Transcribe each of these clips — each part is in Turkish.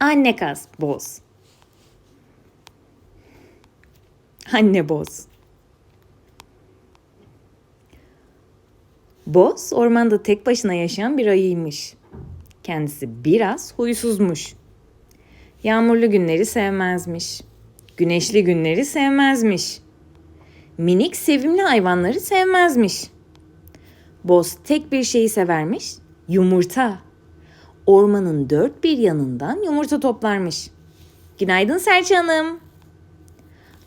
Anne kaz, boz. Anne boz. Boz ormanda tek başına yaşayan bir ayıymış. Kendisi biraz huysuzmuş. Yağmurlu günleri sevmezmiş. Güneşli günleri sevmezmiş. Minik sevimli hayvanları sevmezmiş. Boz tek bir şeyi severmiş, yumurta. Ormanın dört bir yanından yumurta toplarmış. Günaydın Serçe Hanım.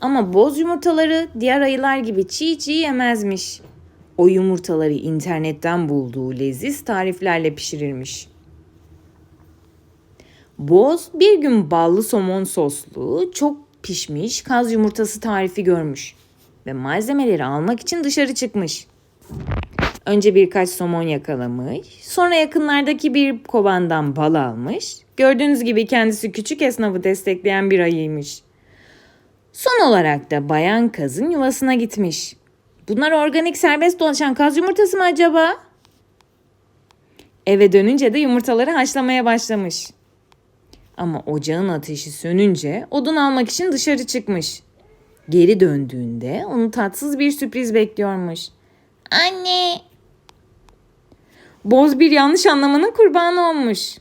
Ama boz yumurtaları diğer ayılar gibi çiğ çiğ yemezmiş. O yumurtaları internetten bulduğu leziz tariflerle pişirirmiş. Boz bir gün ballı somon soslu, çok pişmiş kaz yumurtası tarifi görmüş ve malzemeleri almak için dışarı çıkmış. Önce birkaç somon yakalamış, sonra yakınlardaki bir kovandan bal almış. Gördüğünüz gibi kendisi küçük esnafı destekleyen bir ayıymış. Son olarak da bayan kazın yuvasına gitmiş. Bunlar organik serbest dolaşan kaz yumurtası mı acaba? Eve dönünce de yumurtaları haşlamaya başlamış. Ama ocağın ateşi sönünce odun almak için dışarı çıkmış. Geri döndüğünde onu tatsız bir sürpriz bekliyormuş. Anne! Boz bir yanlış anlamanın kurbanı olmuş.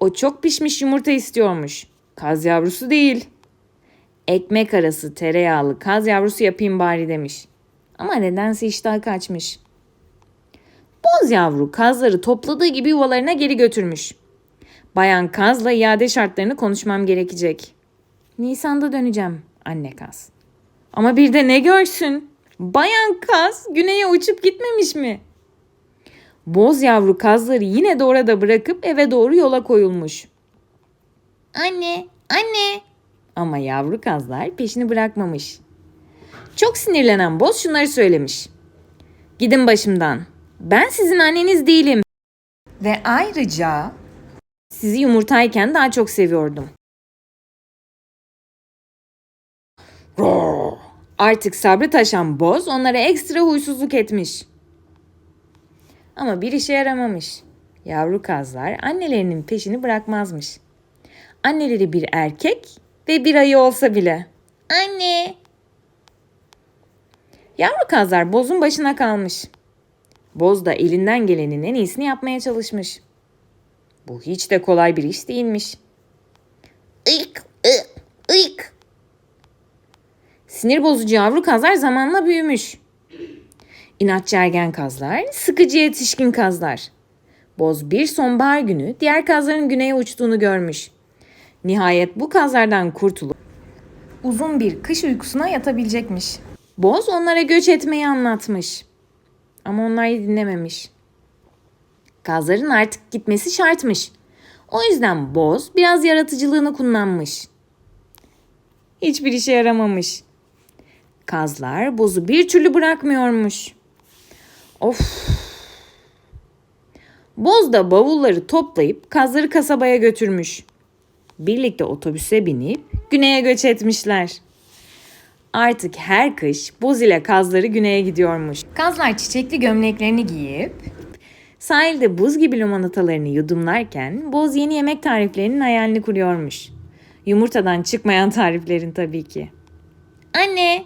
O çok pişmiş yumurta istiyormuş. Kaz yavrusu değil. Ekmek arası tereyağlı kaz yavrusu yapayım bari demiş. Ama nedense iştah kaçmış. Boz yavru kazları topladığı gibi yuvalarına geri götürmüş. Bayan kazla iade şartlarını konuşmam gerekecek. Nisan'da döneceğim anne kaz. Ama bir de ne görsün? Bayan kaz güneye uçup gitmemiş mi? Boz yavru kazları yine de orada bırakıp eve doğru yola koyulmuş. Anne, anne. Ama yavru kazlar peşini bırakmamış. Çok sinirlenen boz şunları söylemiş. Gidin başımdan. Ben sizin anneniz değilim. Ve ayrıca sizi yumurtayken daha çok seviyordum. Artık sabrı taşan boz onlara ekstra huysuzluk etmiş. Ama bir işe yaramamış. Yavru kazlar annelerinin peşini bırakmazmış. Anneleri bir erkek ve bir ayı olsa bile. Anne! Yavru kazlar bozun başına kalmış. Boz da elinden gelenin en iyisini yapmaya çalışmış. Bu hiç de kolay bir iş değilmiş. Iyk, ıyk, ıyk. Sinir bozucu yavru kazlar zamanla büyümüş. İnatçı ergen kazlar, sıkıcı yetişkin kazlar. Boz bir sonbahar günü diğer kazların güneye uçtuğunu görmüş. Nihayet bu kazlardan kurtulup uzun bir kış uykusuna yatabilecekmiş. Boz onlara göç etmeyi anlatmış. Ama onlar dinlememiş. Kazların artık gitmesi şartmış. O yüzden Boz biraz yaratıcılığını kullanmış. Hiçbir işe yaramamış. Kazlar Boz'u bir türlü bırakmıyormuş. Of. Boz da bavulları toplayıp kazları kasabaya götürmüş. Birlikte otobüse binip güneye göç etmişler. Artık her kış Boz ile kazları güneye gidiyormuş. Kazlar çiçekli gömleklerini giyip sahilde buz gibi limonatalarını yudumlarken Boz yeni yemek tariflerinin hayalini kuruyormuş. Yumurtadan çıkmayan tariflerin tabii ki. Anne,